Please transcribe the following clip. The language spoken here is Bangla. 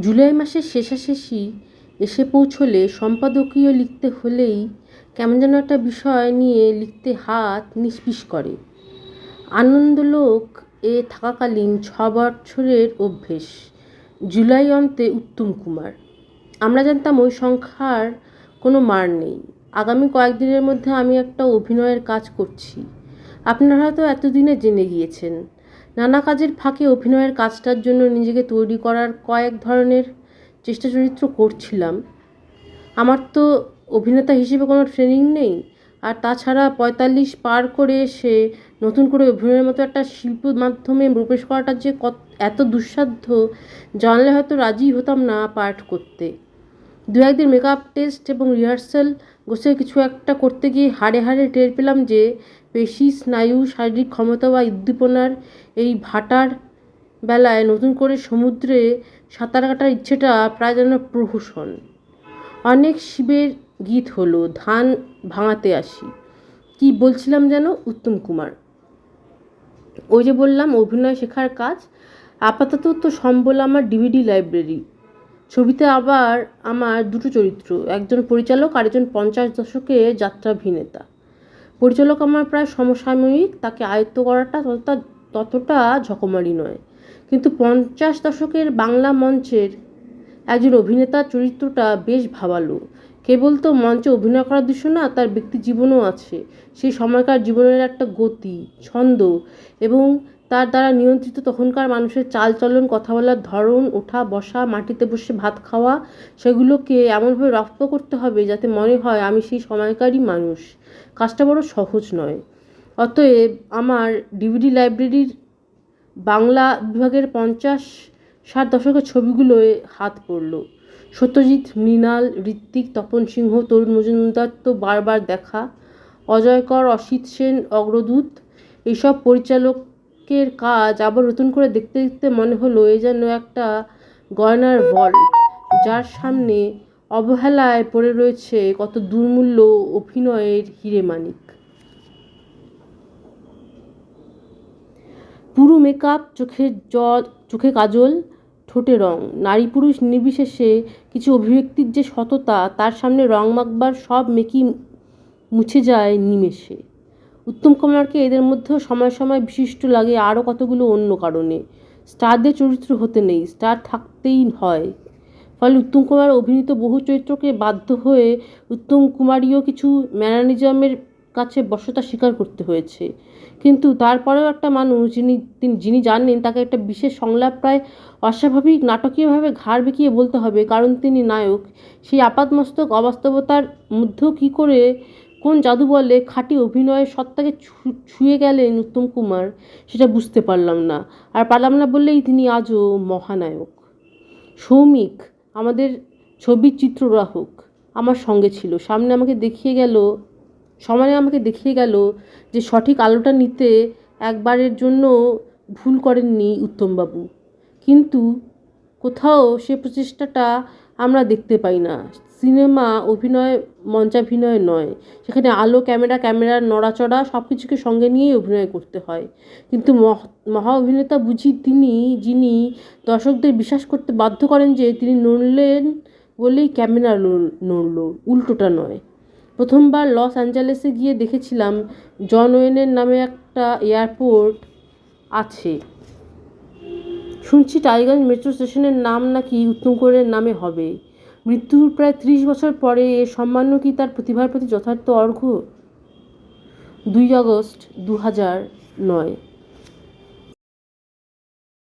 জুলাই মাসের শেষাশেষি এসে পৌঁছলে সম্পাদকীয় লিখতে হলেই কেমন যেন একটা বিষয় নিয়ে লিখতে হাত নিষ্পিস করে। আনন্দলোক এ থাকাকালীন ছ বছরের অভ্যেস। জুলাই অন্তে উত্তম কুমার। আমরা জানতাম ওই সংখ্যার কোনো মার নেই। আগামী কয়েকদিনের মধ্যে আমি একটা অভিনয়ের কাজ করছি। আপনারা হয়তো এতদিনে জেনে গিয়েছেন। নানা কাজের ফাঁকে অভিনয়ের কাজটার জন্য নিজেকে তৈরি করার কয়েক ধরনের চেষ্টা চরিত্র করছিলাম। আমার তো অভিনেতা হিসেবে কোনো ট্রেনিং নেই। আর তাছাড়া পঁয়তাল্লিশ পার করে এসে নতুন করে অভিনয়ের মতো একটা শিল্প মাধ্যমে প্রবেশ করাটা যে কত, এত দুঃসাধ্য, জানলে হয়তো রাজি হতাম না পার্ট করতে। দু একদিন মেকআপ টেস্ট এবং রিহার্সাল বসে কিছু একটা করতে গিয়ে হাড়ে হাড়ে টের পেলাম যে পেশি, স্নায়ু, শারীরিক ক্ষমতা বা উদ্দীপনার এই ভাটার বেলায় নতুন করে সমুদ্রে সাঁতার কাটার ইচ্ছেটা প্রায় যেন প্রহসন। অনেক শিবের গীত হলো, ধান ভাঙাতে আসি। কি বলছিলাম যেন? উত্তম কুমার। ওই যে বললাম, অভিনয় শেখার কাজ। আপাতত তো সম্বল আমার ডিভিডি লাইব্রেরি ছবিতে আবার আমার দুটো চরিত্র, একজন পরিচালক আর একজন পঞ্চাশ দশকের যাত্রাভিনেতা। পরিচালক আমার প্রায় সমসাময়িক, তাকে আয়ত্ত করাটা ততটা ততটা ঝকমারি নয়। কিন্তু পঞ্চাশ দশকের বাংলা মঞ্চের একজন অভিনেতার চরিত্রটা বেশ ভাবালো। কেবল তো মঞ্চে অভিনয় করার দৃশ্য না, তার ব্যক্তি জীবনও আছে। সেই সময়কার জীবনের একটা গতি, ছন্দ এবং তার দ্বারা নিয়ন্ত্রিত তখনকার মানুষের চালচলন, কথা বলার ধরন, ওঠা, বসা, মাটিতে বসে ভাত খাওয়া, সেগুলোকে এমনভাবে রপ্ত করতে হবে যাতে মনে হয় আমি সেই সময়কারই মানুষ। কাজটা বড় সহজ নয়। অতএব আমার ডিভিডি লাইব্রেরির বাংলা বিভাগের পঞ্চাশ ষাট দশকের ছবিগুলোয় হাত পড়ল। সত্যজিৎ, মৃণাল, ঋত্বিক, তপন সিংহ, তরুণ মজুমদার তো বারবার দেখা, অজয়কর, অসিত সেন, অগ্রদূত, এইসব পরিচালকের কাজ আবার নতুন করে দেখতে দেখতে মনে হলো এ যেন একটা গয়নার ভল্ট যার সামনে অবহেলায় পড়ে রয়েছে কত দুর্মূল্য অভিনয়ের হিরে মানিক। পুরো মেকআপ চোখের জল, চোখে কাজল, ঠোঁটে রং। নারী পুরুষ নির্বিশেষে কিছু অভিব্যক্তির যে সততা, তার সামনে রং মাখবার সব মেকি মুছে যায় নিমেষে। উত্তম কুমারকে এদের মধ্যেও সময় সময় বিশিষ্ট লাগে আরও কতগুলো অন্য কারণে। স্টারদের চরিত্র হতে নেই, স্টার থাকতেই হয়। ফলে উত্তম কুমার অভিনীত বহু চরিত্রকে বাধ্য হয়ে উত্তম কুমারীও কিছু ম্যানানিজমের কাছে বশ্যতা স্বীকার করতে হয়েছে। কিন্তু তারপরেও একটা মানুষ যিনি, তিনি, যিনি জানেন তাকে একটা বিশেষ সংলাপ প্রায় অস্বাভাবিক নাটকীয়ভাবে ঘাড় বেঁকিয়ে বলতে হবে, কারণ তিনি নায়ক। সেই আপাতমস্তক অবাস্তবতার মধ্যেও কী করে কোন জাদু বলে খাঁটি অভিনয়ের সত্তাকে ছুঁয়ে গেলেন উত্তম কুমার, সেটা বুঝতে পারলাম না। আর পারলাম না বললেই তিনি আজও মহানায়ক। সৌমিক, আমাদের ছবির চিত্রগ্রাহক, আমার সঙ্গে ছিল। সামনে আমাকে দেখিয়ে গেল, সমানে আমাকে দেখিয়ে গেল যে সঠিক আলোটা নিতে একবারের জন্য ভুল করেননি উত্তমবাবু। কিন্তু কোথাও সে প্রচেষ্টাটা আমরা দেখতে পাই না। সিনেমা, অভিনয়, মঞ্চাভিনয় নয়। সেখানে আলো, ক্যামেরা, ক্যামেরার নড়াচড়া সব কিছুকে সঙ্গে নিয়েই অভিনয় করতে হয়। কিন্তু মহা অভিনেতা বুঝি তিনি, যিনি দর্শকদের বিশ্বাস করতে বাধ্য করেন যে তিনি নড়লেন বলেই ক্যামেরা নড়ল, উল্টোটা নয়। প্রথমবার লস অ্যাঞ্জেলেসে গিয়ে দেখেছিলাম জন ওয়েনের নামে একটা এয়ারপোর্ট আছে। শুনছি টাইগার মেট্রো স্টেশনের নাম নাকি উত্তম কুমারের নামে হবে। মৃত্যুর প্রায় ত্রিশ বছর পরে এ সম্মান্য কি তার প্রতিভার প্রতি যথার্থ অর্ঘ্য? দুই আগস্ট দু হাজার নয়।